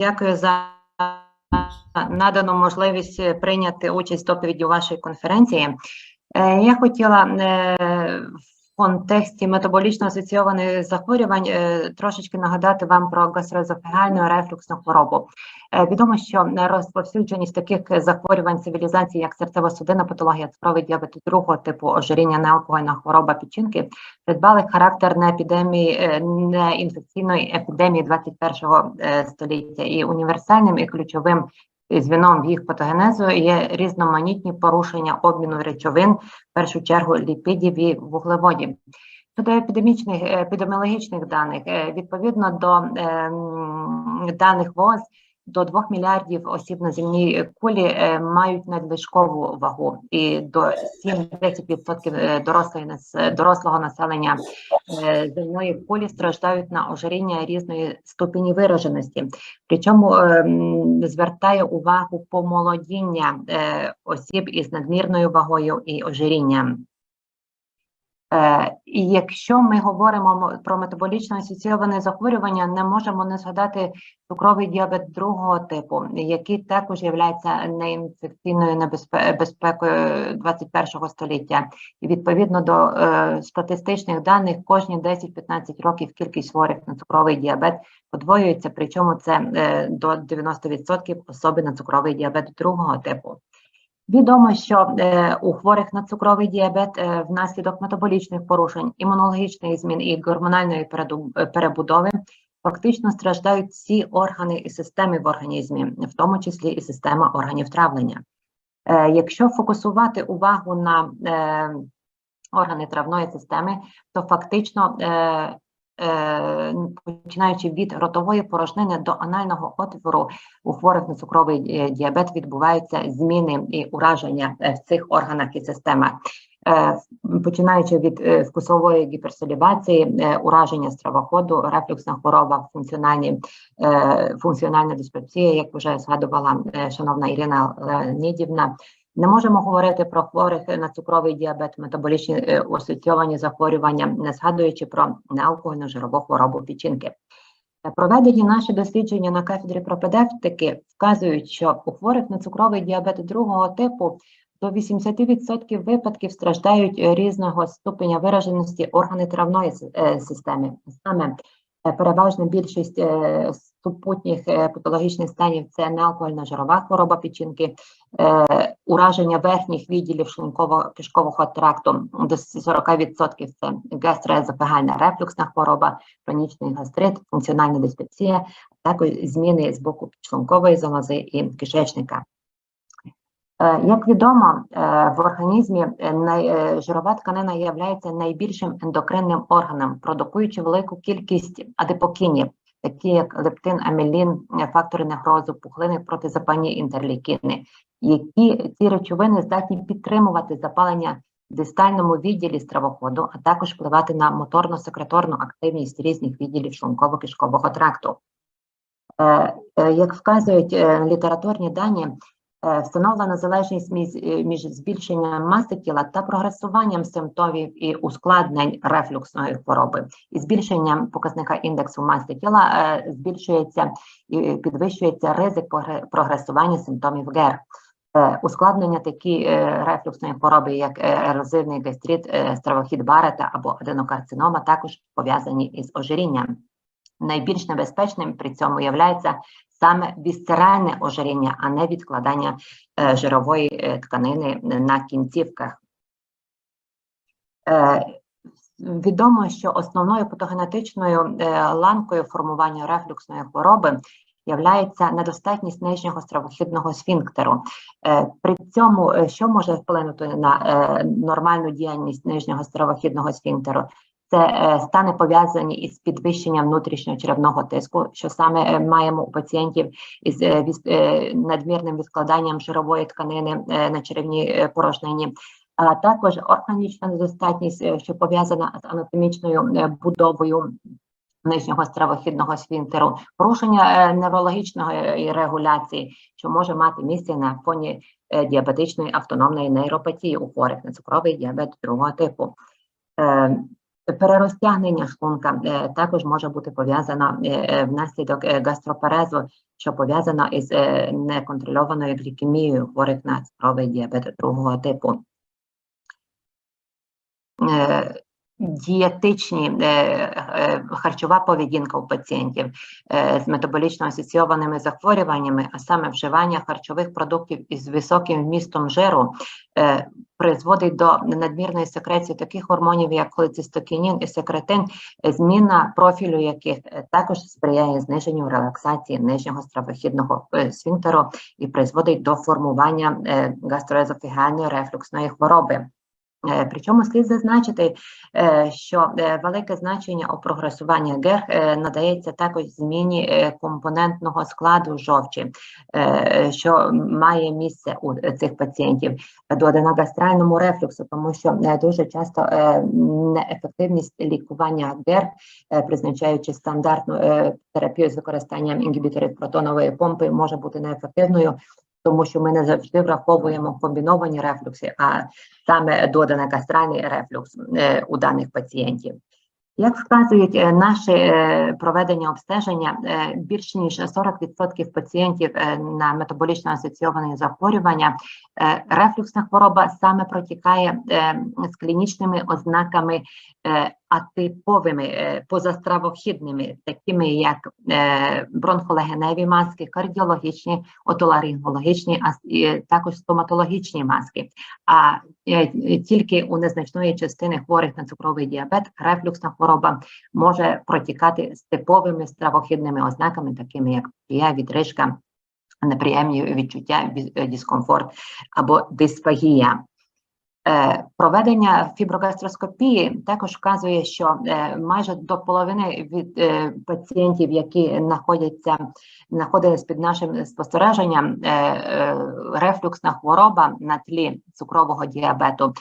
Дякую за надану можливість прийняти участь в доповіді у вашій конференції. Е, Я хотіла е, в контексті метаболічно асоційованих захворювань е, трошечки нагадати вам про гастроезофагальну рефлюксну хворобу. Е, Відомо, що розповсюдженість таких захворювань цивілізації, як серцево-судинна патологія, цукровий діабет другого типу, ожиріння, неалкогольна хвороба печінки, придбали характер не епідемії, е, не епідемії 21-го е, століття і універсальним і ключовим звіном в їх патогенезу є різноманітні порушення обміну речовин, в першу чергу ліпідів і вуглеводів. Щодо епідемічних епідеміологічних даних, е, відповідно до ем, даних ВОЗ, до 2 мільярдів осіб на земній кулі е, мають надлишкову вагу, і до 7-10% е, дорослої нас- дорослого населення е, земної кулі страждають на ожиріння різної ступені вираженості. Причому ем, звертає увагу помолодіння е, осіб із надмірною вагою і ожирінням. Е, І якщо ми говоримо мо- про метаболічно асоційоване захворювання, не можемо не згадати цукровий діабет другого типу, який також є неінфекційною небезпе- безпекою 21 століття. І відповідно до е, статистичних даних, кожні 10-15 років кількість хворих на цукровий діабет подвоюється, причому це е, до 90% особи на цукровий діабет другого типу. Відомо, що е, у хворих на цукровий діабет е, внаслідок метаболічних порушень, імунологічних змін і гормональної е, перебудови фактично страждають всі органи і системи в організмі, в тому числі і система органів травлення. Якщо фокусувати увагу на органи травної системи, то фактично починаючи від ротової порожнини до анального отвору у хворих на цукровий е, діабет відбуваються зміни і ураження е, в цих органах і системах. Е, Починаючи від е, вкусової гіперсолівації, е, ураження стравоходу, рефлюксна хвороба, функціональні, е, функціональна диспепсія, як вже згадувала е, шановна Ірина Леонідівна, не можемо говорити про хворих на цукровий діабет, метаболічні е, асоційовані захворювання, не згадуючи про неалкогольну жирову хворобу печінки. Е, Проведені наші дослідження на кафедрі пропедевтики вказують, що у хворих на цукровий діабет другого типу до 80% випадків страждають е, різного ступеня вираженості органи травної е, системи. Саме е, переважна більшість е, супутніх е, патологічних станів це неалкогольна жирова хвороба печінки, е, ураження верхніх відділів шлунково-кишкового тракту до 40% це гастроезофагальна рефлюксна хвороба, хронічний гастрит, функціональна диспепсія, також зміни з боку шлункової залози і кишечника. Е, Як відомо, е, в організмі е, жирова тканина є найбільшим ендокринним органом, продукуючи велику кількість адипокінів, такі як лептин, амілін, е, фактори негрозу, пухлини, протизапальні інтерлейкіни, які ці речовини здатні підтримувати запалення в дистальному відділі стравоходу, а також впливати на моторно-секреторну активність різних відділів шлунково-кишкового тракту. Е, е, Як вказують літературні дані, встановлена залежність між, е, між збільшенням маси тіла та прогресуванням симптомів і ускладнень рефлюксної хвороби. І збільшенням показника індексу маси тіла е, збільшується і підвищується ризик прогре- прогресування симптомів ГЕР. Е, Ускладнення такі е, рефлюксної хвороби, як е, ерозивний гастрит, е, стравохід Барета або аденокарцинома, також пов'язані із ожирінням. Найбільш небезпечним при цьому є саме вісцеральне ожиріння, а не відкладання е, жирової е, тканини на кінцівках. Е, Відомо, що основною патогенетичною ланкою формування рефлюксної хвороби являється недостатність нижнього стравохідного сфінктеру. При цьому, що може вплинути на нормальну діяльність нижнього стравохідного сфінктеру? Це е, стани пов'язані із підвищенням внутрішньочеревного тиску, що саме е, маємо у пацієнтів із е, надмірним відкладанням жирової тканини на черевній порожнині, а також органічна недостатність, що пов'язана з анатомічною будовою нижнього стравохідного сфінктеру, порушення неврологічної регуляції, що може мати місце на фоні діабетичної автономної нейропатії у хворих на цукровий діабет другого типу. Перерозтягнення шлунка е, також може бути пов'язано е, е, внаслідок гастроперезу, що пов'язано із неконтрольованою глікемією хворих на цукровий діабет другого типу. Дієтичні е, е, харчова поведінка у пацієнтів е, з метаболічно асоційованими захворюваннями, а саме вживання харчових продуктів із високим вмістом жиру, призводить до надмірної секреції таких гормонів, як холецистокінін і секретин, зміна профілю яких також сприяє зниженню релаксації нижнього стравохідного сфінктеру і призводить до формування гастроезофігальної рефлюксної хвороби. Е, Причому слід зазначити, е, що е, велике значення у прогресуванні ГЕР надається також зміні компонентного складу жовчі, що має місце у цих пацієнтів до аденогастральному рефлюксу, тому що дуже часто неефективність лікування ГЕР, е, призначаючи стандартну терапію з використанням інгібіторів протонової помпи, може бути неефективною. Тому що ми не завжди враховуємо комбіновані рефлюкси, а саме додано-гастральний рефлюкс е, у даних пацієнтів. Як вказують е, наші е, проведення обстеження, більш ніж 40% пацієнтів на метаболічно асоційовані захворювання, рефлюксна хвороба саме протікає з клінічними ознаками е, атиповими, е, позастравохідними, такими як е, бронхолегеневі маски, кардіологічні, отоларингологічні, а також стоматологічні маски. А е, тільки у незначної частини хворих на цукровий діабет рефлюксна хвороба може протікати з типовими стравохідними ознаками, такими як пія, відрижка, неприємні відчуття, дискомфорт або дисфагія. Е, Проведення фіброгастроскопії також вказує, що е, майже до половини від е, пацієнтів, які знаходяться знаходились під нашим спостереженням, рефлюксна хвороба на тлі цукрового діабету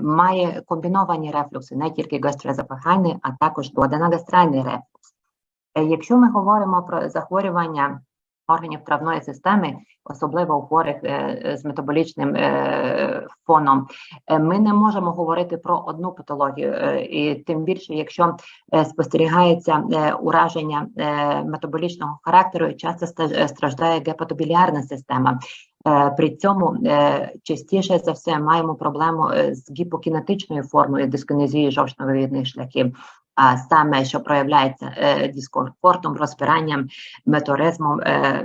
має комбіновані рефлюкси, не тільки гастроезофагальний, а також дуоденогастральний рефлюкс. Е, Якщо ми говоримо про захворювання органів травної системи, особливо у хворих е, з метаболічним е, фоном, е, ми не можемо говорити про одну патологію, е, і тим більше, якщо е, спостерігається е, ураження е, метаболічного характеру, часто е, страждає гепатобіліарна система. Е, При цьому е, частіше за все маємо проблему е, з гіпокінетичною формою дискінезії жовчно-вивідних шляхів, а саме, що проявляється е, дискомфортом, розпиранням, меторизмом е,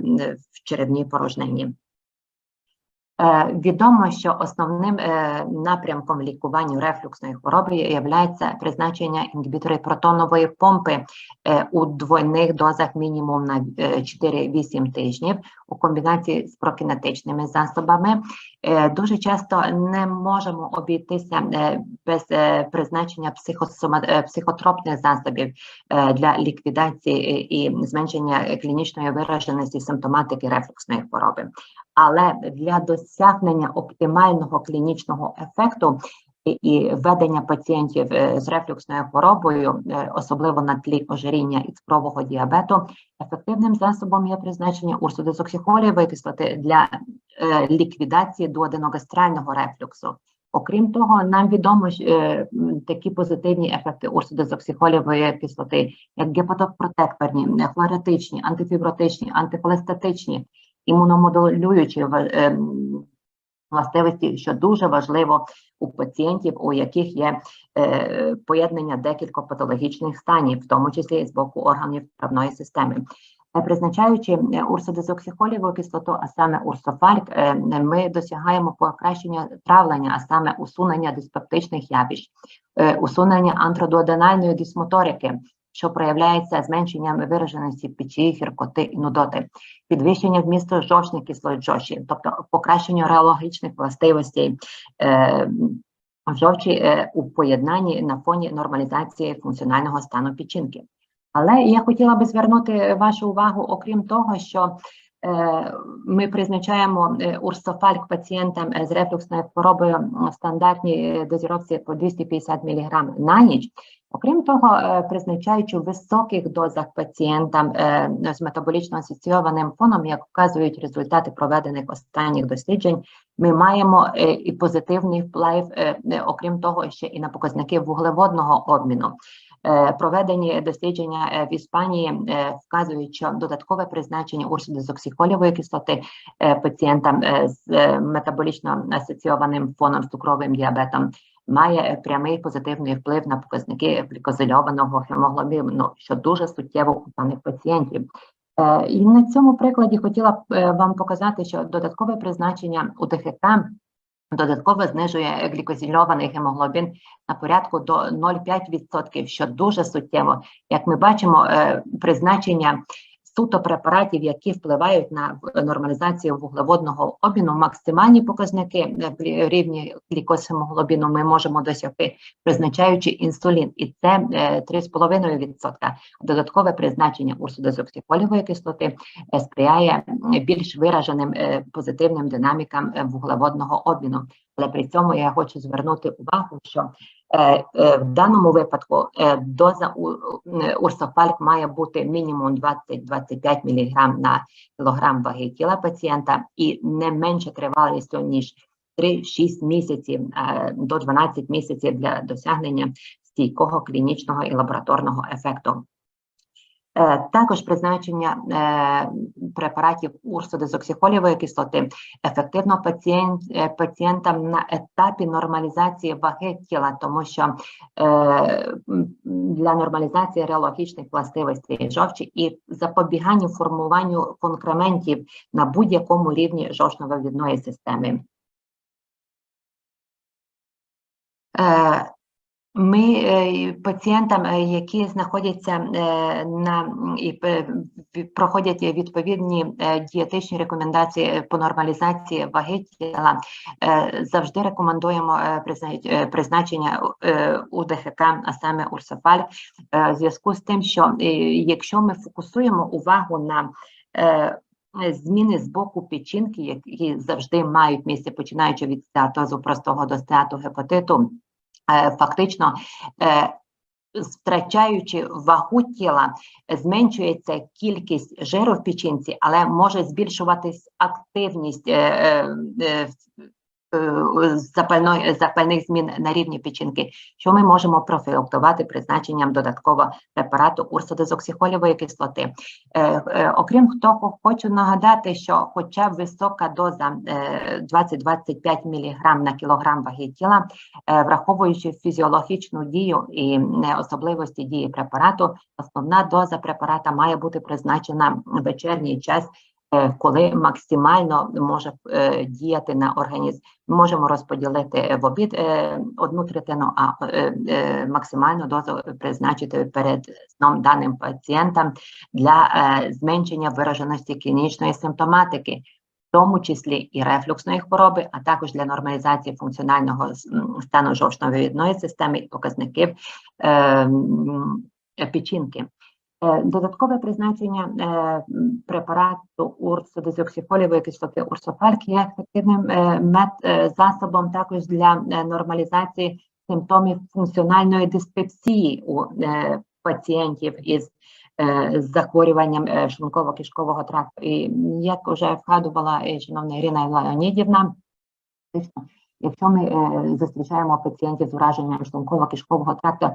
в черевній порожнині. Е, Відомо, що основним напрямком лікування рефлюксної хвороби є призначення інгібіторів протонової помпи у двойних дозах мінімум на е, 4-8 тижнів у комбінації з прокінетичними засобами. Е, Дуже часто не можемо обійтися е, без е, призначення психотропних засобів для ліквідації і зменшення клінічної вираженості симптоматики рефлюксної хвороби. Але для досягнення оптимального клінічного ефекту і- ведення пацієнтів з рефлюксною хворобою, особливо на тлі ожиріння і цукрового діабету, ефективним засобом є призначення урсодезоксихолієвої кислоти для ліквідації дуоденогастрального рефлюксу. Окрім того, нам відомо е, такі позитивні ефекти урсодезоксихолієвої кислоти, як гепатопротекторні, хлоротичні, антифібротичні, антихолестатичні, імуномодулюючі ем, властивості, що дуже важливо у пацієнтів, у яких є е, поєднання декількох патологічних станів, в тому числі з боку органів травної системи. Е, Призначаючи е, урсодезоксихоліву кислоту, а саме урсофальк, е, ми досягаємо покращення травлення, а саме усунення диспептичних явищ, усунення антродуоденальної дисмоторики, що проявляється зменшенням вираженості печі, гіркоти і нудоти, підвищення вмісту жовчних кислот жовчі, тобто покращення реологічних властивостей в жовчі у поєднанні на фоні нормалізації функціонального стану печінки. Але я хотіла би звернути вашу увагу, окрім того, що Е, Ми призначаємо е, урсофальк пацієнтам з рефлюксною хворобою в стандартній е, дозіровці по 250 мг на ніч. Окрім того, призначаючи в високих дозах пацієнтам з метаболічно асоційованим фоном, як вказують результати проведених останніх досліджень, ми маємо і позитивний вплив, окрім того, ще і на показники вуглеводного обміну. Е, Проведені дослідження е, в Іспанії е, вказують, що додаткове призначення урсодезоксихолівої кислоти пацієнтам з метаболічно асоційованим фоном з цукровим діабетом має прямий позитивний вплив на показники глікозильованого гемоглобіну, що дуже суттєво у даних пацієнтів. І на цьому прикладі хотіла б вам показати, що додаткове призначення УДХК додатково знижує глікозільований гемоглобін на порядку до 0,5%, що дуже суттєво. Як ми бачимо, е, призначення суто препаратів, які впливають на нормалізацію вуглеводного обміну, максимальні показники е, рівні глікозгемоглобіну ми можемо досягти, призначаючи інсулін, і це е, 3,5%. Додаткове призначення урсодезоксихолівої кислоти е, сприяє більш вираженим е, позитивним динамікам е, вуглеводного обміну. Але при цьому я хочу звернути увагу, що е, е, в даному випадку е, доза е, урсофальк має бути мінімум 20-25 мг на кілограм ваги тіла пацієнта і не менше тривалістю, ніж 3-6 місяців е, до 12 місяців для досягнення стійкого клінічного і лабораторного ефекту. Е, Також призначення е, препаратів урсодезоксихолівої кислоти ефективно пацієнт, е, пацієнтам на етапі нормалізації ваги тіла, тому що для нормалізації реологічних властивостей жовчі і запобіганню формуванню конкрементів на будь-якому рівні жовчно-вивідної системи. Ми е, пацієнтам, е, які знаходяться е, на і проходять відповідні дієтичні рекомендації по нормалізації ваги тіла, завжди рекомендуємо призна- призначення УДХК, а саме Урсафаль, е, в зв'язку з тим, що якщо ми фокусуємо увагу на Зміни з боку печінки, які завжди мають місце, починаючи від стеатозу простого до стеатогепатиту, е, фактично е, втрачаючи вагу тіла, зменшується кількість жиру в печінці, але може збільшуватись активність е, е, е, е, запальної, запальних змін на рівні печінки, що ми можемо профілактувати призначенням додатково препарату урсодезоксихолівої кислоти. Е, е, Окрім того, хочу нагадати, що хоча висока доза е, 20-25 мг на кілограм ваги тіла, е, враховуючи фізіологічну дію і е, особливості дії препарату, основна доза препарата має бути призначена в вечірній час. Е, Коли максимально може е, діяти на організм, ми можемо розподілити в обід е, одну третину, а е, е, максимальну дозу призначити перед сном даним пацієнтам для е, зменшення вираженості клінічної симптоматики, в тому числі і рефлюксної хвороби, а також для нормалізації функціонального стану жовчно-вивідної системи і показників е, печінки. Е, Додаткове призначення е, препарату урсодезоксихолівої кислоти урсофальк є ефективним е, мет, е, засобом також для нормалізації симптомів функціональної диспепсії у пацієнтів із захворюванням е, шлунково-кишкового тракту. І як вже вгадувала шановна Ірина Леонідівна, якщо ми е, зустрічаємо пацієнтів з ураженням шлунково-кишкового тракту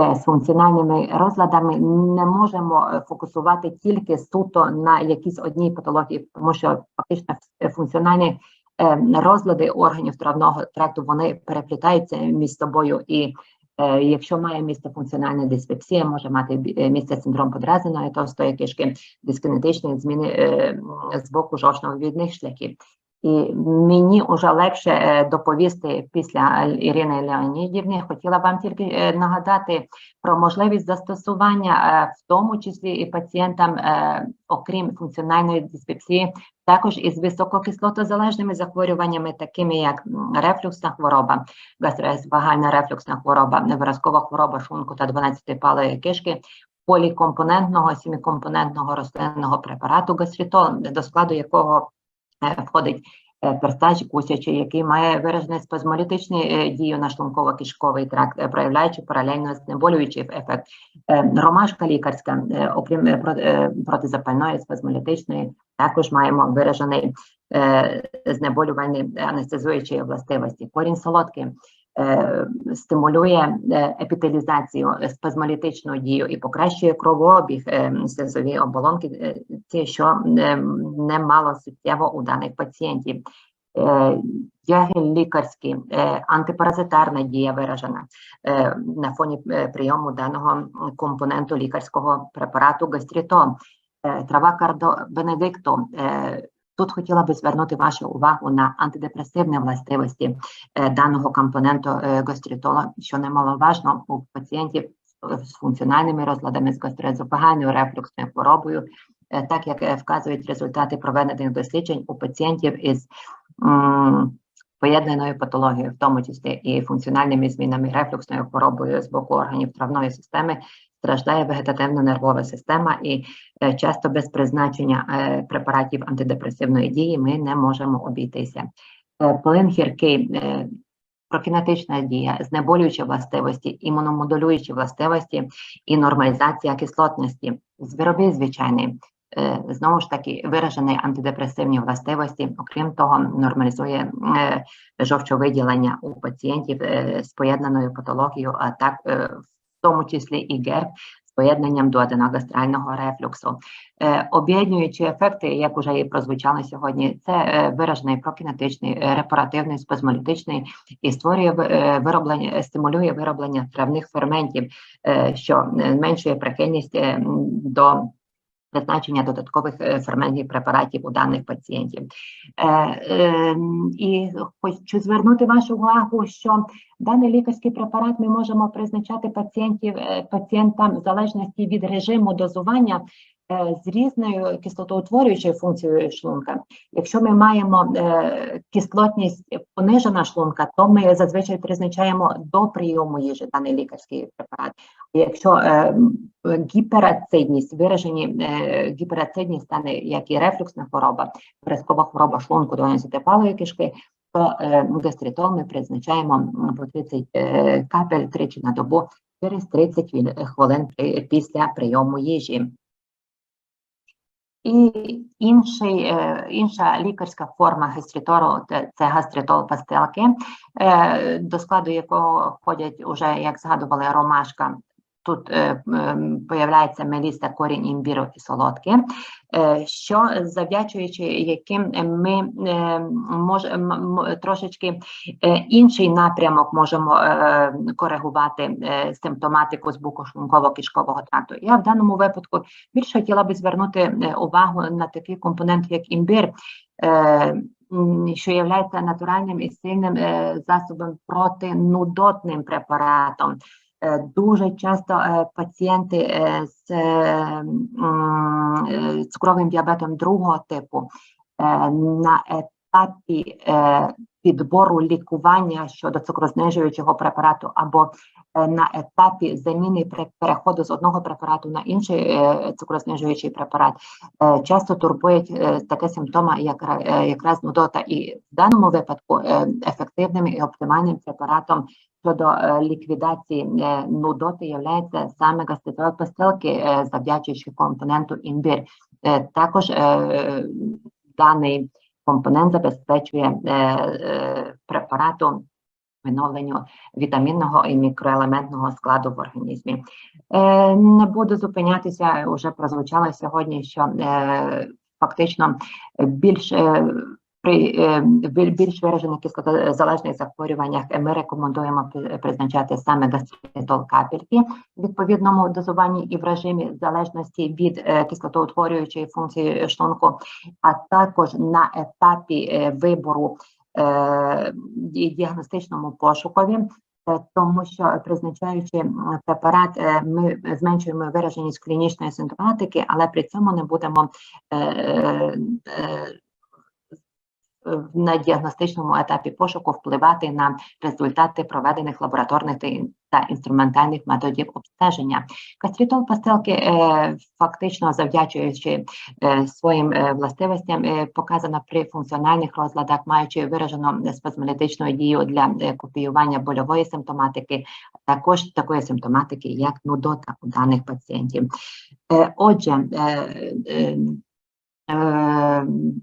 е, з функціональними розладами, не можемо е, фокусувати тільки суто на якійсь одній патології, тому що фактично функціональні розлади органів травного тракту вони переплітаються між собою і. Якщо має місце функціональна диспепсія, може мати місце синдром подразненої товстої кишки, дискінетичні зміни з боку жовчно-вивідних шляхів. І мені вже легше е, доповісти після Ірини Леонідівни. Хотіла вам тільки е, нагадати про можливість застосування, е, в тому числі і пацієнтам, окрім функціональної диспепсії, також із висококислотозалежними захворюваннями, такими як рефлюксна хвороба, гастроесофагальна рефлюксна хвороба, невиразкова хвороба шлунку та 12-палої кишки, полікомпонентного сімікомпонентного рослинного препарату гастрітол, до складу якого входить е, перстач кусячий, який має виражений спазмолітичний е, дію на шлунково-кишковий тракт, е, проявляючи паралельно знеболюючий ефект. Е, Ромашка лікарська, е, окрім е, про- е, протизапальної спазмолітичної, також маємо виражений е, знеболювальний анестезуючої властивості. Корінь солодкий е, стимулює е, епітелізацію, е, спазмолітичну дію і покращує кровообіг е, оболонки, е, що е, немало суттєво у даних пацієнтів. Е, Ягель лікарський, е, антипаразитарна дія виражена е, на фоні е, прийому даного компоненту лікарського препарату гастрітол. Е, Трава кардо бенедикту. Тут хотіла би звернути вашу увагу на антидепресивні властивості е, даного компоненту е, гастрітола, що немаловажно у пацієнтів з функціональними розладами з гастроезофагальною рефлюксною хворобою, е, так як вказують результати проведених досліджень у пацієнтів із поєднаною патологією, в тому числі і функціональними змінами рефлюксною хворобою з боку органів травної системи, страждає вегетативна нервова система і е, часто без призначення е, препаратів антидепресивної дії ми не можемо обійтися. Е, Полин гіркий, профілактична дія, знеболюючі властивості, імуномодулюючі властивості і нормалізація кислотності. Звіробій звичайний, знову ж таки, виражені антидепресивні властивості, окрім того, нормалізує жовчовиділення у пацієнтів з поєднаною патологією, а так тому числі і ГЕРБ з поєднанням до аденогастрального рефлюксу. Е, Об'єднуючі ефекти, як уже і прозвучали сьогодні, це е, виражений прокінетичний, е, репаративний, спазмолітичний і створює вироблення, стимулює вироблення травних ферментів, що зменшує прихильність до призначення додаткових е, ферментів препаратів у даних пацієнтів. Е, е, і хочу звернути вашу увагу, що даний лікарський препарат ми можемо призначати пацієнтів е, пацієнтам в залежності від режиму дозування. Е, З різною кислотоутворюючою функцією шлунка. Якщо ми маємо е, кислотність понижена шлунка, то ми зазвичай призначаємо до прийому їжі даний лікарський препарат. Якщо е, гіперацидність, виражені гіперацидність стане як і рефлюксна хвороба, виразкова хвороба шлунку до кишки, то гастритол ми призначаємо по 30 е, капель тричі на добу через 30 хвилин після прийому їжі. І інший, е, інша лікарська форма гастрітору це, гастритол пастилки, е, до складу якого входять уже, як згадували, ромашка. Тут е, м, появляється меліса, корінь імбіру і солодке, е, що завдячуючи яким ми е, мож, трошечки е, інший напрямок можемо е, коригувати е, симптоматику з боку шлунково-кишкового тракту. Я в даному випадку більше хотіла би звернути е, увагу на такий компонент, як імбир, е, що є натуральним і сильним е, засобом протинудотним препаратом. Е, Дуже часто е, пацієнти е, з цукровим діабетом другого типу на етапі підбору лікування щодо цукрознижуючого препарату або на етапі заміни переходу з одного препарату на інший е, цукрознижуючий препарат е, часто турбують е, таке симптома, як ра- е, якраз нудота, і в даному випадку е, ефективним і оптимальним препаратом щодо е, ліквідації е, нудоти є саме гастритол пастилки, е, завдячуючи компоненту імбир. Е, Також е, даний компонент забезпечує е, е, препарату відновленню вітамінного і мікроелементного складу в організмі. Е, Не буду зупинятися, вже прозвучало сьогодні, що е, фактично більш е, при біль- більш виражених кислотозалежних захворюваннях ми рекомендуємо призначати саме гастритол капельки в відповідному дозуванні і в режимі залежності від кислотоутворюючої функції шлунку, а також на етапі вибору діагностичному пошукові. е, Тому що призначаючи препарат, е, ми зменшуємо вираженість клінічної симптоматики, але при цьому не будемо е, е, на діагностичному етапі пошуку впливати на результати проведених лабораторних та інструментальних методів обстеження. Кастрітол пастилки е, фактично завдячуючи е, своїм е, властивостям, показана при функціональних розладах, маючи виражену спазмолітичну дію для копіювання больової симптоматики, також такої симптоматики, як нудота у даних пацієнтів. Отже,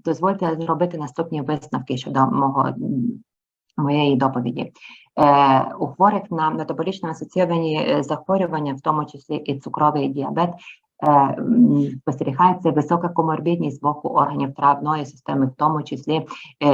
дозвольте зробити наступні висновки щодо мого моєї доповіді. Е, у хворих на метаболічно асоційовані е, захворювання, в тому числі і цукровий діабет, е, спостерігається висока коморбідність з боку органів травної системи, в тому числі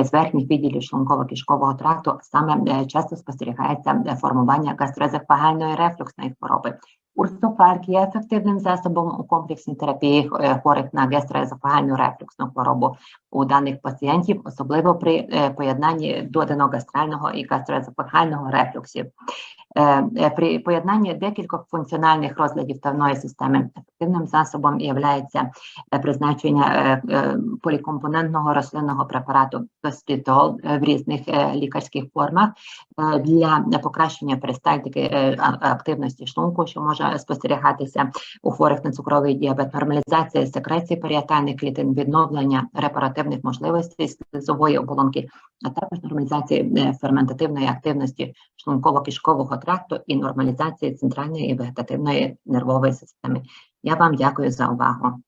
з верхніх відділів шлунково-кишкового тракту. Саме часто спостерігається формування гастроезофагальної рефлюксної хвороби. Урсофарк є ефективним засобом у комплексній терапії хворих на гастроезофагальну рефлюксну хворобу у даних пацієнтів, особливо при е, поєднанні доденогастрального і гастроезофагального рефлюксів. Е, е, При поєднанні декількох функціональних розладів тавної системи ефективним засобом є призначення полікомпонентного рослинного препарату Тоститол е, в різних лікарських формах для покращення перистальтики активності шлунку, що може спостерігатися у хворих на цукровий діабет, нормалізація секреції паріатальних клітин, відновлення репаративних можливостей слизової оболонки, а також нормалізація е, ферментативної активності шлунково-кишкового тракту і нормалізації центральної і вегетативної нервової системи. Я вам дякую за увагу.